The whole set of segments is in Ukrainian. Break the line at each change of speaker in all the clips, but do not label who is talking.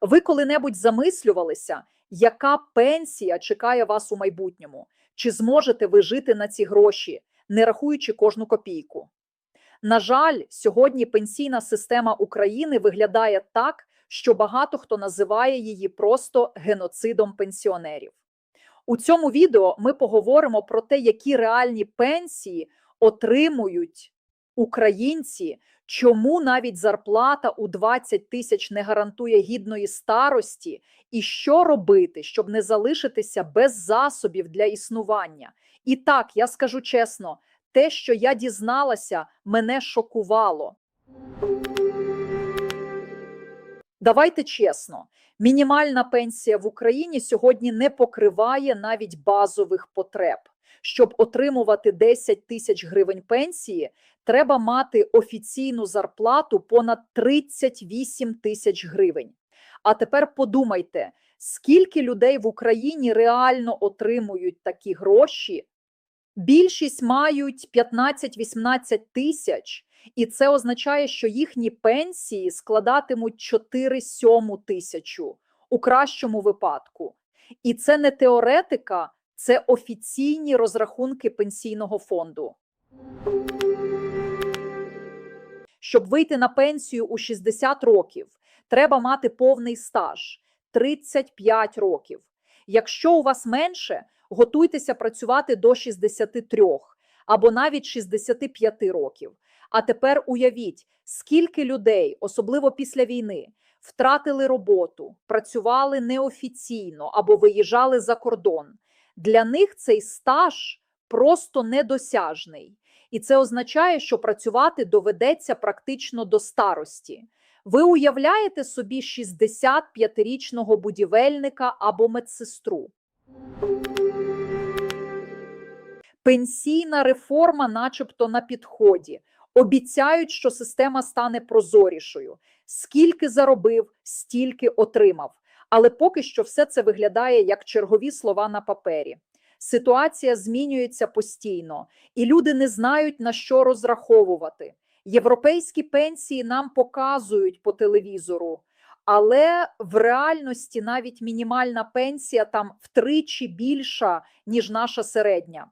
Ви коли-небудь замислювалися, яка пенсія чекає вас у майбутньому? Чи зможете ви жити на ці гроші, не рахуючи кожну копійку? На жаль, сьогодні пенсійна система України виглядає так, що багато хто називає її просто геноцидом пенсіонерів. У цьому відео ми поговоримо про те, які реальні пенсії отримують українці, чому навіть зарплата у 20 тисяч не гарантує гідної старості, і що робити, щоб не залишитися без засобів для існування. І так, я скажу чесно, те, що я дізналася, мене шокувало. Давайте чесно, мінімальна пенсія в Україні сьогодні не покриває навіть базових потреб. Щоб отримувати 10 тисяч гривень пенсії, треба мати офіційну зарплату понад 38 тисяч гривень. А тепер подумайте, скільки людей в Україні реально отримують такі гроші? Більшість мають 15-18 тисяч, і це означає, що їхні пенсії складатимуть 4-7 тисячу у кращому випадку. І це не теоретика, це офіційні розрахунки пенсійного фонду. Щоб вийти на пенсію у 60 років, треба мати повний стаж 35 років. Якщо у вас менше, готуйтеся працювати до 63 або навіть 65 років. А тепер уявіть, скільки людей, особливо після війни, втратили роботу, працювали неофіційно або виїжджали за кордон. Для них цей стаж просто недосяжний. І це означає, що працювати доведеться практично до старості. Ви уявляєте собі 65-річного будівельника або медсестру. Пенсійна реформа, начебто, на підході. Обіцяють, що система стане прозорішою. Скільки заробив, стільки отримав. Але поки що все це виглядає як чергові слова на папері. Ситуація змінюється постійно, і люди не знають на що розраховувати. Європейські пенсії нам показують по телевізору, але в реальності навіть мінімальна пенсія там втричі більша, ніж наша середня.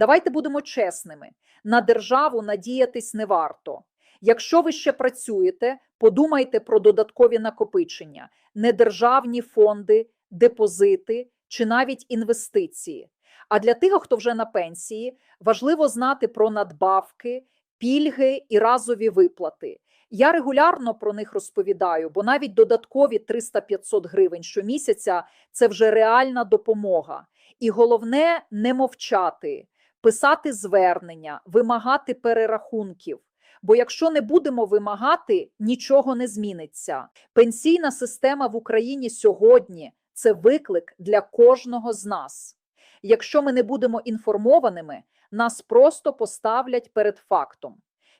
Давайте будемо чесними: на державу надіятись не варто. Якщо ви ще працюєте, подумайте про додаткові накопичення, недержавні фонди, депозити чи навіть інвестиції. А для тих, хто вже на пенсії, важливо знати про надбавки, пільги і разові виплати. Я регулярно про них розповідаю, бо навіть додаткові 300-500 гривень щомісяця це вже реальна допомога. І головне не мовчати, писати звернення, вимагати перерахунків. Бо якщо не будемо вимагати, нічого не зміниться. Пенсійна система в Україні сьогодні це виклик для кожного з нас. Якщо ми не будемо інформованими, нас просто поставлять перед фактом.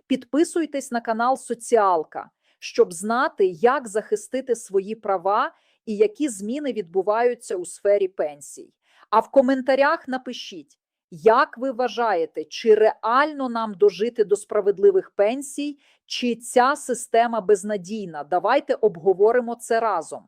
Підписуйтесь на канал Соціалка, щоб знати, як захистити свої права і які зміни відбуваються у сфері пенсій. А в коментарях напишіть, як ви вважаєте, чи реально нам дожити до справедливих пенсій, чи ця система безнадійна? Давайте обговоримо це разом.